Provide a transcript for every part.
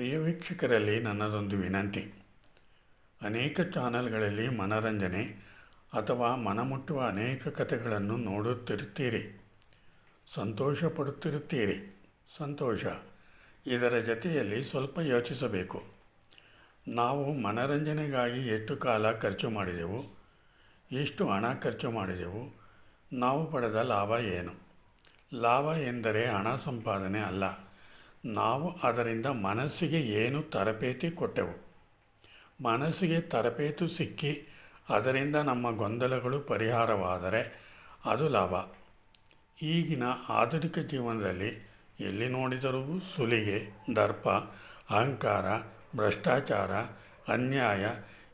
ಪ್ರಿಯ ವೀಕ್ಷಕರಲ್ಲಿ ನನ್ನದೊಂದು ವಿನಂತಿ. ಅನೇಕ ಚಾನಲ್ಗಳಲ್ಲಿ ಮನರಂಜನೆ ಅಥವಾ ಮನಮುಟ್ಟುವ ಅನೇಕ ಕಥೆಗಳನ್ನು ನೋಡುತ್ತಿರುತ್ತೀರಿ. ಸಂತೋಷ ಪಡುತ್ತಿರುತ್ತೀರಿ ಸಂತೋಷ. ಇದರ ಜೊತೆಯಲ್ಲಿ ಸ್ವಲ್ಪ ಯೋಚಿಸಬೇಕು. ನಾವು ಮನರಂಜನೆಗಾಗಿ ಎಷ್ಟು ಕಾಲ ಖರ್ಚು ಮಾಡಿದೆವು? ಎಷ್ಟು ಹಣ ಖರ್ಚು ಮಾಡಿದೆವು? ನಾವು ಪಡೆದ ಲಾಭ ಏನು? ಲಾಭ ಎಂದರೆ ಹಣ ಸಂಪಾದನೆ ಅಲ್ಲ. ನಾವು ಅದರಿಂದ ಮನಸ್ಸಿಗೆ ಏನು ತರಬೇತಿ ಕೊಟ್ಟೆವು? ಮನಸ್ಸಿಗೆ ತರಬೇತು ಸಿಕ್ಕಿ ಅದರಿಂದ ನಮ್ಮ ಗೊಂದಲಗಳು ಪರಿಹಾರವಾದರೆ ಅದು ಲಾಭ. ಈಗಿನ ಆಧುನಿಕ ಜೀವನದಲ್ಲಿ ಎಲ್ಲಿ ನೋಡಿದರೂ ಸುಲಿಗೆ, ದರ್ಪ, ಅಹಂಕಾರ, ಭ್ರಷ್ಟಾಚಾರ, ಅನ್ಯಾಯ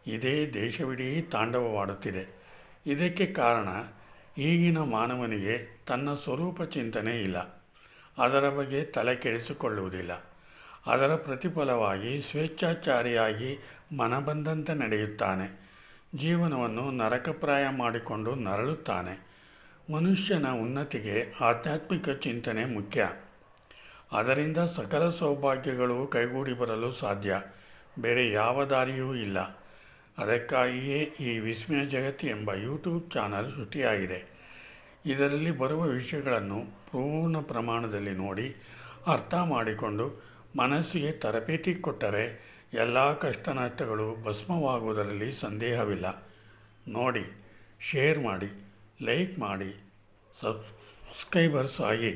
ಇದೇ ದೇಶವಿಡೀ ತಾಂಡವವಾಡುತ್ತಿದೆ. ಇದಕ್ಕೆ ಕಾರಣ ಈಗಿನ ಮಾನವನಿಗೆ ತನ್ನ ಸ್ವರೂಪ ಚಿಂತನೆ ಇಲ್ಲ. ಅದರ ಬಗ್ಗೆ ತಲೆ ಕೆಡಿಸಿಕೊಳ್ಳುವುದಿಲ್ಲ. ಅದರ ಪ್ರತಿಫಲವಾಗಿ ಸ್ವೇಚ್ಛಾಚಾರಿಯಾಗಿ ಮನಬಂದಂತೆ ನಡೆಯುತ್ತಾನೆ. ಜೀವನವನ್ನು ನರಕಪ್ರಾಯ ಮಾಡಿಕೊಂಡು ನರಳುತ್ತಾನೆ. ಮನುಷ್ಯನ ಉನ್ನತಿಗೆ ಆಧ್ಯಾತ್ಮಿಕ ಚಿಂತನೆ ಮುಖ್ಯ. ಅದರಿಂದ ಸಕಲ ಸೌಭಾಗ್ಯಗಳು ಕೈಗೂಡಿ ಬರಲು ಸಾಧ್ಯ. ಬೇರೆ ಯಾವ ದಾರಿಯೂ ಇಲ್ಲ. ಅದಕ್ಕಾಗಿಯೇ ಈ ವಿಸ್ಮಯ ಜಗತ್ತು ಎಂಬ ಯೂಟ್ಯೂಬ್ ಚಾನಲ್ ಸೃಷ್ಟಿಯಾಗಿದೆ. ಇದರಲ್ಲಿ ಬರುವ ವಿಷಯಗಳನ್ನು ಪೂರ್ಣ ಪ್ರಮಾಣದಲ್ಲಿ ನೋಡಿ ಅರ್ಥ ಮಾಡಿಕೊಂಡು ಮನಸ್ಸಿಗೆ ತರಬೇತಿ ಕೊಟ್ಟರೆ ಎಲ್ಲ ಕಷ್ಟ ನಷ್ಟಗಳು ಭಸ್ಮವಾಗುವುದರಲ್ಲಿ ಸಂದೇಹವಿಲ್ಲ. ನೋಡಿ, ಶೇರ್ ಮಾಡಿ, ಲೈಕ್ ಮಾಡಿ, ಸಬ್ಸ್ಕ್ರೈಬರ್ಸ್ ಆಗಿ.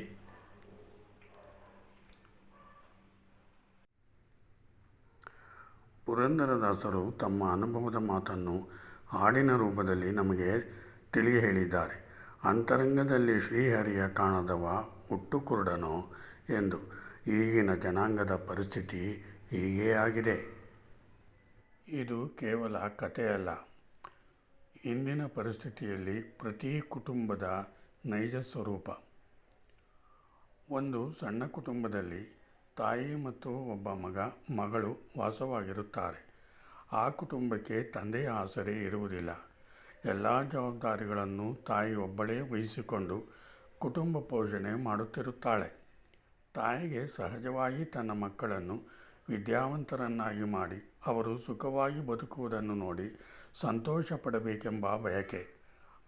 ಪುರಂದರದಾಸರು ತಮ್ಮ ಅನುಭವದ ಮಾತನ್ನು ಹಾಡಿನ ರೂಪದಲ್ಲಿ ನಮಗೆ ತಿಳಿ ಹೇಳಿದ್ದಾರೆ ಅಂತರಂಗದಲ್ಲಿ ಶ್ರೀಹರಿಯ ಕಾಣದವ ಹುಟ್ಟು ಕುರುಡನೋ ಎಂದು ಈಗಿನ ಜನಾಂಗದ ಪರಿಸ್ಥಿತಿ ಹೀಗೇ ಆಗಿದೆ. ಇದು ಕೇವಲ ಕಥೆಯಲ್ಲ. ಇಂದಿನ ಪರಿಸ್ಥಿತಿಯಲ್ಲಿ ಪ್ರತಿ ಕುಟುಂಬದ ನೈಜ ಸ್ವರೂಪ. ಒಂದು ಸಣ್ಣ ಕುಟುಂಬದಲ್ಲಿ ತಾಯಿ ಮತ್ತು ಒಬ್ಬ ಮಗ, ಮಗಳು ವಾಸವಾಗಿರುತ್ತಾರೆ. ಆ ಕುಟುಂಬಕ್ಕೆ ತಂದೆಯ ಆಸರೆ ಇರುವುದಿಲ್ಲ. ಎಲ್ಲ ಜವಾಬ್ದಾರಿಗಳನ್ನು ತಾಯಿ ಒಬ್ಬಳೇ ವಹಿಸಿಕೊಂಡು ಕುಟುಂಬ ಪೋಷಣೆ ಮಾಡುತ್ತಿರುತ್ತಾಳೆ. ತಾಯಿಗೆ ಸಹಜವಾಗಿ ತನ್ನ ಮಕ್ಕಳನ್ನು ವಿದ್ಯಾವಂತರನ್ನಾಗಿ ಮಾಡಿ ಅವರು ಸುಖವಾಗಿ ಬದುಕುವುದನ್ನು ನೋಡಿ ಸಂತೋಷ ಪಡಬೇಕೆಂಬ ಬಯಕೆ.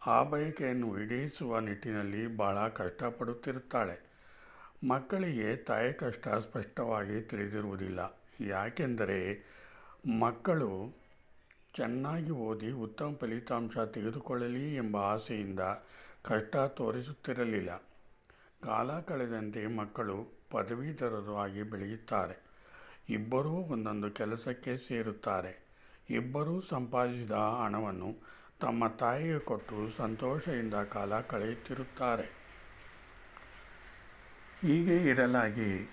ಆ ಬಯಕೆಯನ್ನು ಈಡೇರಿಸುವ ನಿಟ್ಟಿನಲ್ಲಿ ಬಹಳ ಕಷ್ಟಪಡುತ್ತಿರುತ್ತಾಳೆ. ಮಕ್ಕಳಿಗೆ ತಾಯಿ ಕಷ್ಟ ಸ್ಪಷ್ಟವಾಗಿ ತಿಳಿದಿರುವುದಿಲ್ಲ. ಯಾಕೆಂದರೆ ಮಕ್ಕಳು ಚೆನ್ನಾಗಿ ಓದಿ ಉತ್ತಮ ಫಲಿತಾಂಶ ತೆಗೆದುಕೊಳ್ಳಲಿ ಎಂಬ ಆಸೆಯಿಂದ ಕಷ್ಟ ತೋರಿಸುತ್ತಿರಲಿಲ್ಲ. ಕಾಲ ಕಳೆದಂತೆ ಮಕ್ಕಳು ಪದವೀಧರರು ಆಗಿ ಬೆಳೆಯುತ್ತಾರೆ. ಇಬ್ಬರೂ ಒಂದೊಂದು ಕೆಲಸಕ್ಕೆ ಸೇರುತ್ತಾರೆ. ಇಬ್ಬರೂ ಸಂಪಾದಿಸಿದ ಹಣವನ್ನು ತಮ್ಮ ತಾಯಿಗೆ ಕೊಟ್ಟು ಸಂತೋಷದಿಂದ ಕಾಲ ಕಳೆಯುತ್ತಿರುತ್ತಾರೆ. ಹೀಗೆ ಇರಲಾಗಿ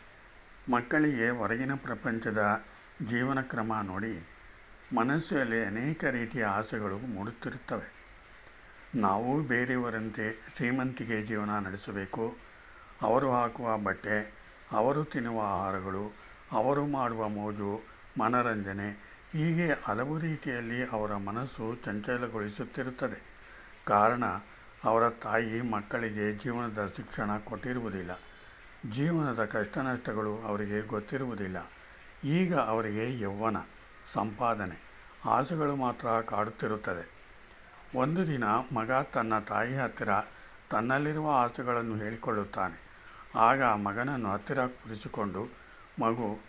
ಮಕ್ಕಳಿಗೆ ಹೊರಗಿನ ಪ್ರಪಂಚದ ಜೀವನ ಕ್ರಮ ನೋಡಿ ಮನಸ್ಸಲ್ಲಿ ಅನೇಕ ರೀತಿಯ ಆಸೆಗಳು ಮೂಡುತ್ತಿರುತ್ತವೆ. ನಾವು ಬೇರೆಯವರಂತೆ ಶ್ರೀಮಂತಿಕೆ ಜೀವನ ನಡೆಸಬೇಕು. ಅವರು ಹಾಕುವ ಬಟ್ಟೆ, ಅವರು ತಿನ್ನುವ ಆಹಾರಗಳು, ಅವರು ಮಾಡುವ ಮೋಜು, ಮನರಂಜನೆ, ಹೀಗೆ ಹಲವು ರೀತಿಯಲ್ಲಿ ಅವರ ಮನಸ್ಸು ಚಂಚಲಗೊಳಿಸುತ್ತಿರುತ್ತದೆ. ಕಾರಣ, ಅವರ ತಾಯಿ ಮಕ್ಕಳಿಗೆ ಜೀವನದ ಶಿಕ್ಷಣ ಕೊಟ್ಟಿರುವುದಿಲ್ಲ. ಜೀವನದ ಕಷ್ಟ ನಷ್ಟಗಳು ಅವರಿಗೆ ಗೊತ್ತಿರುವುದಿಲ್ಲ. ಈಗ ಅವರಿಗೆ ಯೌವನ ಸಂಪಾದನೆ. ಆಸೆಗಳು ಮಾತ್ರ ಕಾಡುತ್ತಿರುತ್ತದೆ ಒಂದು ದಿನ ಮಗ ತನ್ನ ತಾಯಿ ಹತ್ತಿರ ತನ್ನಲ್ಲಿರುವ ಆಸೆಗಳನ್ನು ಹೇಳಿಕೊಳ್ಳುತ್ತಾನೆ. ಆಗ ಮಗನನ್ನು ಹತ್ತಿರ ಕುರಿಸಿಕೊಂಡು, ಮಗು,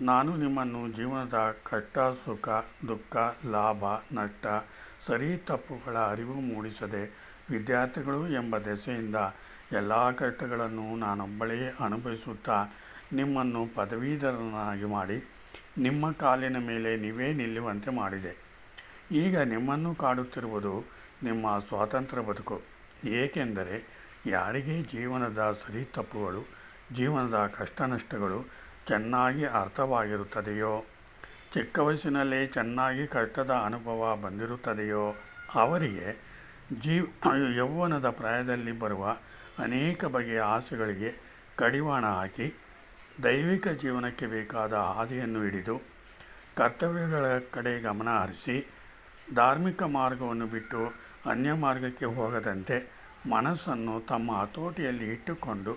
ನಾನು ನಿಮ್ಮನ್ನು ಜೀವನದ ಕಷ್ಟ, ಸುಖ, ದುಃಖ, ಲಾಭ, ನಷ್ಟ, ಸರಿ ತಪ್ಪುಗಳ ಅರಿವು ಮೂಡಿಸದೆ ವಿದ್ಯಾರ್ಥಿಗಳು ಎಂಬ ದೆಸೆಯಿಂದ ಎಲ್ಲ ಕಷ್ಟಗಳನ್ನು ನಾನೊಬ್ಬಳೇ ಅನುಭವಿಸುತ್ತಾ ನಿಮ್ಮನ್ನು ಪದವೀಧರನಾಗಿ ಮಾಡಿ ನಿಮ್ಮ ಕಾಲಿನ ಮೇಲೆ ನೀವೇ ನಿಲ್ಲುವಂತೆ ಮಾಡಿದೆ. ಈಗ ನಿಮ್ಮನ್ನು ಕಾಡುತ್ತಿರುವುದು ನಿಮ್ಮ ಸ್ವಾತಂತ್ರ್ಯ ಬದುಕು. ಏಕೆಂದರೆ ಯಾರಿಗೆ ಜೀವನದ ಸರಿ ತಪ್ಪುಗಳು, ಜೀವನದ ಕಷ್ಟ ನಷ್ಟಗಳು ಚೆನ್ನಾಗಿ ಅರ್ಥವಾಗಿರುತ್ತದೆಯೋ, ಚಿಕ್ಕ ವಯಸ್ಸಿನಲ್ಲೇ ಚೆನ್ನಾಗಿ ಕಷ್ಟದ ಅನುಭವ ಬಂದಿರುತ್ತದೆಯೋ, ಅವರಿಗೆ ಜೀವ, ಯೌವನದ ಪ್ರಾಯದಲ್ಲಿ ಬರುವ ಅನೇಕ ಬಗೆಯ ಆಸೆಗಳಿಗೆ ಕಡಿವಾಣ ಹಾಕಿ ದೈವಿಕ ಜೀವನಕ್ಕೆ ಬೇಕಾದ ಹಾದಿಯನ್ನು ಹಿಡಿದು ಕರ್ತವ್ಯಗಳ ಕಡೆ ಗಮನ ಹರಿಸಿ ಧಾರ್ಮಿಕ ಮಾರ್ಗವನ್ನು ಬಿಟ್ಟು ಅನ್ಯ ಮಾರ್ಗಕ್ಕೆ ಹೋಗದಂತೆ ಮನಸ್ಸನ್ನು ತಮ್ಮ ಹತೋಟಿಯಲ್ಲಿ ಇಟ್ಟುಕೊಂಡು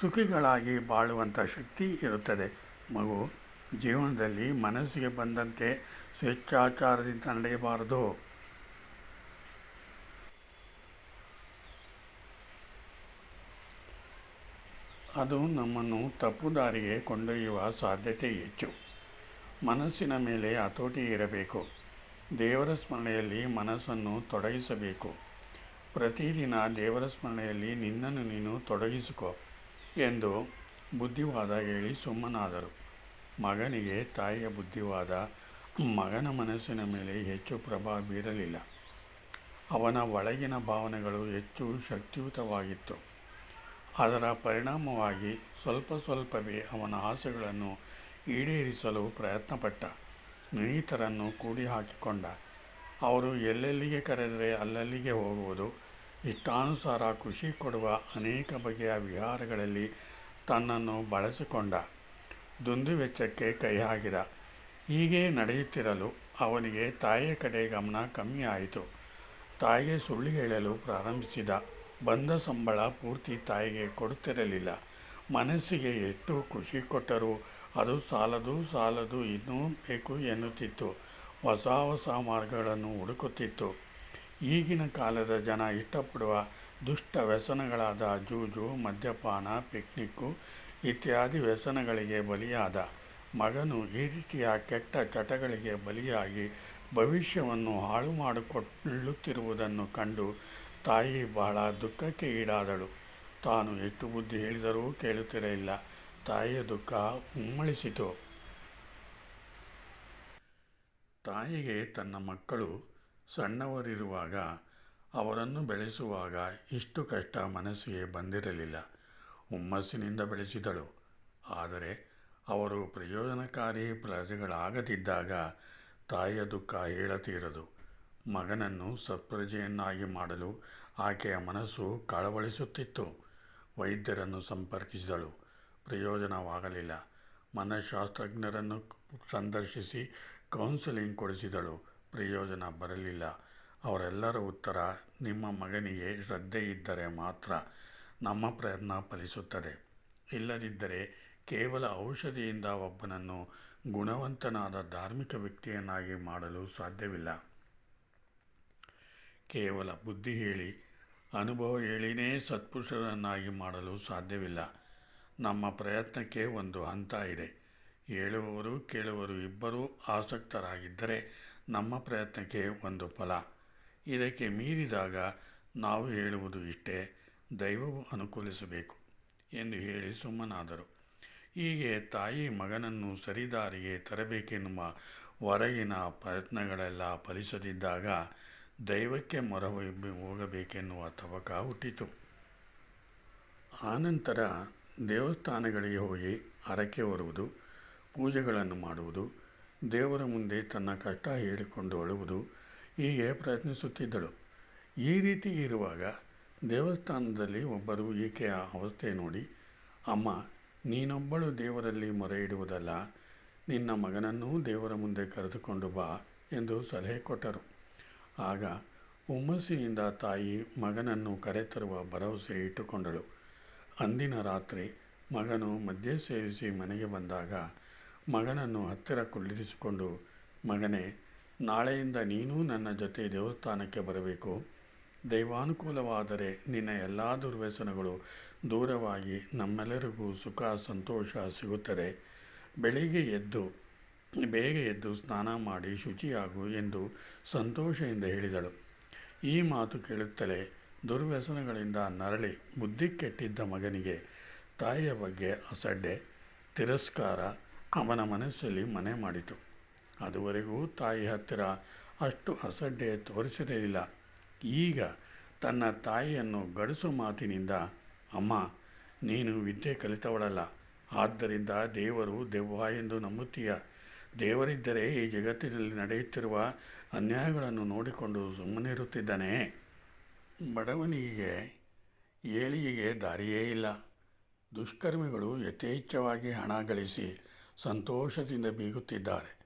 ಸುಖಿಗಳಾಗಿ ಬಾಳುವಂಥ ಶಕ್ತಿ ಇರುತ್ತದೆ. ಮಗು, ಜೀವನದಲ್ಲಿ ಮನಸ್ಸಿಗೆ ಬಂದಂತೆ ಸ್ವೇಚ್ಛಾಚಾರದಿಂದ ನಡೆಯಬಾರದು. ಅದು ನಮ್ಮನ್ನು ತಪ್ಪು ದಾರಿಗೆ ಕೊಂಡೊಯ್ಯುವ ಸಾಧ್ಯತೆ ಹೆಚ್ಚು. ಮನಸ್ಸಿನ ಮೇಲೆ ಹತೋಟಿ ಇರಬೇಕು. ದೇವರ ಸ್ಮರಣೆಯಲ್ಲಿ ಮನಸ್ಸನ್ನು ತೊಡಗಿಸಬೇಕು. ಪ್ರತಿದಿನ ದೇವರ ಸ್ಮರಣೆಯಲ್ಲಿ ನಿನ್ನನ್ನು ನೀನು ತೊಡಗಿಸಿಕೊ ಎಂದು ಬುದ್ಧಿವಾದ ಹೇಳಿ ಸುಮ್ಮನಾದರು. ಮಗನಿಗೆ ತಾಯಿಯ ಬುದ್ಧಿವಾದ ಮಗನ ಮನಸ್ಸಿನ ಮೇಲೆ ಹೆಚ್ಚು ಪ್ರಭಾವ ಬೀರಲಿಲ್ಲ. ಅವನ ಒಳಗಿನ ಭಾವನೆಗಳು ಹೆಚ್ಚು ಶಕ್ತಿಯುತವಾಗಿತ್ತು. ಅದರ ಪರಿಣಾಮವಾಗಿ ಸ್ವಲ್ಪ ಸ್ವಲ್ಪವೇ ಅವನ ಆಸೆಗಳನ್ನು ಈಡೇರಿಸಲು ಪ್ರಯತ್ನಪಟ್ಟ. ಸ್ನೇಹಿತರನ್ನು ಕೂಡಿ ಹಾಕಿಕೊಂಡ ಅವರು ಎಲ್ಲೆಲ್ಲಿಗೆ ಕರೆದರೆ ಅಲ್ಲಲ್ಲಿಗೆ ಹೋಗುವುದು. ಇಷ್ಟಾನುಸಾರ ಖುಷಿ ಕೊಡುವ ಅನೇಕ ಬಗೆಯ ವಿಹಾರಗಳಲ್ಲಿ ತನ್ನನ್ನು ಬಳಸಿಕೊಂಡ. ದುಂದುವೆಚ್ಚಕ್ಕೆ ಕೈ ಹಾಕಿದ ಹೀಗೆ ನಡೆಯುತ್ತಿರಲು ಅವನಿಗೆ ತಾಯಿಯ ಕಡೆ ಗಮನ ಕಮ್ಮಿ ಆಯಿತು ತಾಯಿಗೆ ಸುಳ್ಳು ಹೇಳಲು ಪ್ರಾರಂಭಿಸಿದ. ಬಂದ ಸಂಬಳ ಪೂರ್ತಿ ತಾಯಿಗೆ ಕೊಡುತ್ತಿರಲಿಲ್ಲ. ಮನಸ್ಸಿಗೆ ಎಷ್ಟು ಖುಷಿ ಕೊಟ್ಟರೂ ಅದು ಸಾಲದು ಸಾಲದು ಇನ್ನೂ ಬೇಕು ಎನ್ನುತ್ತಿತ್ತು. ಹೊಸ ಹೊಸ ಮಾರ್ಗಗಳನ್ನು ಹುಡುಕುತ್ತಿತ್ತು. ಈಗಿನ ಕಾಲದ ಜನ ಇಷ್ಟಪಡುವ ದುಷ್ಟ ವ್ಯಸನಗಳಾದ ಜೂಜು, ಮದ್ಯಪಾನ, ಪಿಕ್ನಿಕ್ಕು ಇತ್ಯಾದಿ ವ್ಯಸನಗಳಿಗೆ ಬಲಿಯಾದ. ಮಗನು ಈ ರೀತಿಯ ಕೆಟ್ಟ ಚಟಗಳಿಗೆ ಬಲಿಯಾಗಿ ಭವಿಷ್ಯವನ್ನು ಹಾಳು ಮಾಡಿಕೊಳ್ಳುತ್ತಿರುವುದನ್ನು ಕಂಡು ತಾಯಿ ಬಹಳ ದುಃಖಕ್ಕೆ ಈಡಾದಳು. ತಾನು ಎಷ್ಟು ಬುದ್ಧಿ ಹೇಳಿದರೂ ಕೇಳುತ್ತಿರಲಿಲ್ಲ. ತಾಯಿಯ ದುಃಖ ಉಮ್ಮಳಿಸಿತು. ತಾಯಿಗೆ ತನ್ನ ಮಕ್ಕಳು ಸಣ್ಣವರಿರುವಾಗ, ಅವರನ್ನು ಬೆಳೆಸುವಾಗ ಇಷ್ಟು ಕಷ್ಟ ಮನಸ್ಸಿಗೆ ಬಂದಿರಲಿಲ್ಲ. ಹುಮ್ಮಸ್ಸಿನಿಂದ ಬೆಳೆಸಿದಳು. ಆದರೆ ಅವರು ಪ್ರಯೋಜನಕಾರಿ ಪ್ರಜೆಗಳಾಗದಿದ್ದಾಗ ತಾಯಿಯ ದುಃಖ ಹೇಳತೀರದು. ಮಗನನ್ನು ಸತ್ಪ್ರಜೆಯನ್ನಾಗಿ ಮಾಡಲು ಆಕೆಯ ಮನಸ್ಸು ಕಳವಳಿಸುತ್ತಿತ್ತು. ವೈದ್ಯರನ್ನು ಸಂಪರ್ಕಿಸಿದಳು. ಪ್ರಯೋಜನವಾಗಲಿಲ್ಲ. ಮನಃಶಾಸ್ತ್ರಜ್ಞರನ್ನು ಸಂದರ್ಶಿಸಿ ಕೌನ್ಸಿಲಿಂಗ್ ಕೊಡಿಸಿದಳು. ಪ್ರಯೋಜನ ಬರಲಿಲ್ಲ. ಅವರೆಲ್ಲರ ಉತ್ತರ, ನಿಮ್ಮ ಮಗನಿಗೆ ಶ್ರದ್ಧೆ ಇದ್ದರೆ ಮಾತ್ರ ನಮ್ಮ ಪ್ರಯತ್ನ ಫಲಿಸುತ್ತದೆ. ಇಲ್ಲದಿದ್ದರೆ ಕೇವಲ ಔಷಧಿಯಿಂದ ಒಬ್ಬನನ್ನು ಗುಣವಂತನಾದ ಧಾರ್ಮಿಕ ವ್ಯಕ್ತಿಯನ್ನಾಗಿ ಮಾಡಲು ಸಾಧ್ಯವಿಲ್ಲ. ಕೇವಲ ಬುದ್ಧಿ ಹೇಳಿ, ಅನುಭವ ಹೇಳಿನೇ ಸತ್ಪುರುಷರನ್ನಾಗಿ ಮಾಡಲು ಸಾಧ್ಯವಿಲ್ಲ. ನಮ್ಮ ಪ್ರಯತ್ನಕ್ಕೆ ಒಂದು ಹಂತ ಇದೆ. ಹೇಳುವವರು ಕೇಳುವರು ಇಬ್ಬರೂ ಆಸಕ್ತರಾಗಿದ್ದರೆ ನಮ್ಮ ಪ್ರಯತ್ನಕ್ಕೆ ಒಂದು ಫಲ. ಇದಕ್ಕೆ ಮೀರಿದಾಗ ನಾವು ಹೇಳುವುದು ಇಷ್ಟೇ, ದೈವವು ಅನುಕೂಲಿಸಬೇಕು ಎಂದು ಹೇಳಿ ಸುಮ್ಮನಾದರು. ಹೀಗೆ ತಾಯಿ ಮಗನನ್ನು ಸರಿದಾರಿಗೆ ತರಬೇಕೆನ್ನುವ ಹೊರಗಿನ ಪ್ರಯತ್ನಗಳೆಲ್ಲ ಫಲಿಸದಿದ್ದಾಗ ದೈವಕ್ಕೆ ಮೊರೆ ಹೋಗಬೇಕೆನ್ನುವ ತವಕ ಹುಟ್ಟಿತು. ಆನಂತರ ದೇವಸ್ಥಾನಗಳಿಗೆ ಹೋಗಿ ಹರಕೆ ಹೊರುವುದು ಪೂಜೆಗಳನ್ನು ಮಾಡುವುದು, ದೇವರ ಮುಂದೆ ತನ್ನ ಕಷ್ಟ ಹೇಳಿಕೊಂಡು ಅಳುವುದು ಹೀಗೆ ಪ್ರಯತ್ನಿಸುತ್ತಿದ್ದಳು. ಈ ರೀತಿ ಇರುವಾಗ ದೇವಸ್ಥಾನದಲ್ಲಿ ಒಬ್ಬರು ಈಕೆಯ ಅವಸ್ಥೆ ನೋಡಿ, ಅಮ್ಮ, ನೀನೊಬ್ಬಳು ದೇವರಲ್ಲಿ ಮೊರೆ ಇಡುವುದಲ್ಲ ನಿನ್ನ ಮಗನನ್ನೂ ದೇವರ ಮುಂದೆ ಕರೆದುಕೊಂಡು ಬಾ ಎಂದು ಸಲಹೆ ಕೊಟ್ಟರು. ಆಗ ಹುಮ್ಮಸ್ಸಿನಿಂದ ತಾಯಿ ಮಗನನ್ನು ಕರೆತರುವ ಭರವಸೆ ಇಟ್ಟುಕೊಂಡಳು. ಅಂದಿನ ರಾತ್ರಿ ಮಗನು ಮದ್ಯ ಸೇವಿಸಿ ಮನೆಗೆ ಬಂದಾಗ ಮಗನನ್ನು ಹತ್ತಿರ ಕುಳ್ಳಿರಿಸಿಕೊಂಡು, ಮಗನೇ, ನಾಳೆಯಿಂದ ನೀನೂ ನನ್ನ ಜೊತೆ ದೇವಸ್ಥಾನಕ್ಕೆ ಬರಬೇಕು. ದೈವಾನುಕೂಲವಾದರೆ ನಿನ್ನ ಎಲ್ಲ ದುರ್ವ್ಯಸನಗಳು ದೂರವಾಗಿ ನಮ್ಮೆಲ್ಲರಿಗೂ ಸುಖ, ಸಂತೋಷ ಸಿಗುತ್ತದೆ. ಬೆಳಿಗ್ಗೆ ಎದ್ದು ಬೇಗ ಎದ್ದು ಸ್ನಾನ ಮಾಡಿ ಶುಚಿಯಾಗು ಎಂದು ಸಂತೋಷದಿಂದ ಹೇಳಿದಳು. ಈ ಮಾತು ಕೇಳುತ್ತಲೇ ದುರ್ವ್ಯಸನಗಳಿಂದ ನರಳಿ ಬುದ್ಧಿ ಕೆಟ್ಟಿದ್ದ ಮಗನಿಗೆ ತಾಯಿಯ ಬಗ್ಗೆ ಅಸಡ್ಡೆ, ತಿರಸ್ಕಾರ ಅವನ ಮನಸ್ಸಲ್ಲಿ ಮನೆ ಮಾಡಿತು. ಅದುವರೆಗೂ ತಾಯಿ ಹತ್ತಿರ ಅಷ್ಟು ಅಸಡ್ಡೆ ತೋರಿಸಿರಲಿಲ್ಲ. ಈಗ ತನ್ನ ತಾಯಿಯನ್ನು ಗಡಸು ಮಾತಿನಿಂದ, ಅಮ್ಮ, ನೀನು ವಿದ್ಯೆ ಕಲಿತವಳಲ್ಲ. ಆದ್ದರಿಂದ ದೇವರು ದೆವ್ವ ಎಂದು ನಂಬುತ್ತೀಯ. ದೇವರಿದ್ದರೆ ಈ ಜಗತ್ತಿನಲ್ಲಿ ನಡೆಯುತ್ತಿರುವ ಅನ್ಯಾಯಗಳನ್ನು ನೋಡಿಕೊಂಡು ಸುಮ್ಮನಿರುತ್ತಿದ್ದಾನೆ ಬಡವನಿಗೆ, ಏಳಿಗೆಗೆ ದಾರಿಯೇ ಇಲ್ಲ. ದುಷ್ಕರ್ಮಿಗಳು ಯಥೇಚ್ಛವಾಗಿ ಹಣ ಗಳಿಸಿ ಸಂತೋಷದಿಂದ ಬೀಗುತ್ತಿದ್ದಾರೆ.